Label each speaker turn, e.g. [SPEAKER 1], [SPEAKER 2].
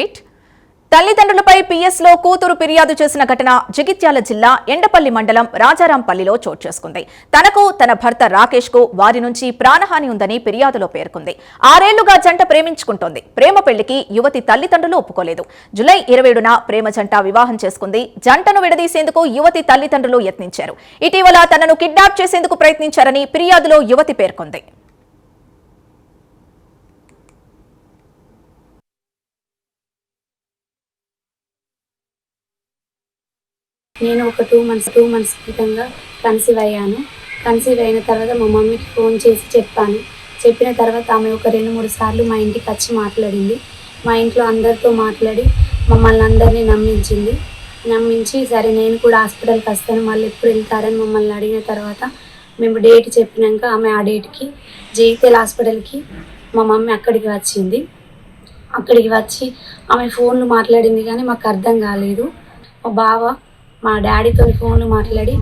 [SPEAKER 1] Repeat. తల్లిదండ్రులపై పీఎస్లో కూతురు ఫిర్యాదు చేసిన ఘటన జగిత్యాల జిల్లా ఎండపల్లి మండలం రాజారాంపల్లిలో చోటు చేసుకుంది. తనకు తన భర్త రాకేష్కు వారి నుంచి ప్రాణహాని ఉందని ఫిర్యాదులో పేర్కొంది. ఆరేళ్ళుగా జంట ప్రేమించుకుంటోంది. ప్రేమ పెళ్ళికి యువతి తల్లిదండ్రులు ఒప్పుకోలేదు. జులై ఇరవైడున ప్రేమ జంట వివాహం చేసుకుంది. జంటను విడదీసేందుకు యువతి తల్లిదండ్రులు యత్నించారు. ఇటీవల తనను కిడ్నాప్ చేసేందుకు ప్రయత్నించారని ఫిర్యాదులో యువతి పేర్కొంది.
[SPEAKER 2] నేను ఒక టూ మంత్స్ టూ మంత్స్ క్రితంగా కన్సీవ్ అయ్యాను. కన్సీవ్ అయిన తర్వాత మా మమ్మీకి ఫోన్ చేసి చెప్పాను. చెప్పిన తర్వాత ఆమె ఒక రెండు మూడు సార్లు మా ఇంటికి వచ్చి మాట్లాడింది. మా ఇంట్లో అందరితో మాట్లాడి మమ్మల్ని అందరినీ నమ్మించింది. నమ్మించి సరే నేను కూడా హాస్పిటల్కి వస్తాను మళ్ళీ ఎప్పుడు వెళ్తారని మమ్మల్ని అడిగిన తర్వాత మేము డేట్ చెప్పినాక ఆమె ఆ డేట్కి జైతేల్ హాస్పిటల్కి మా మమ్మీ అక్కడికి వచ్చింది. అక్కడికి వచ్చి ఆమె ఫోన్లు మాట్లాడింది కానీ మాకు అర్థం కాలేదు. మా బావ మా డాడీతో ఫోన్లో మాట్లాడి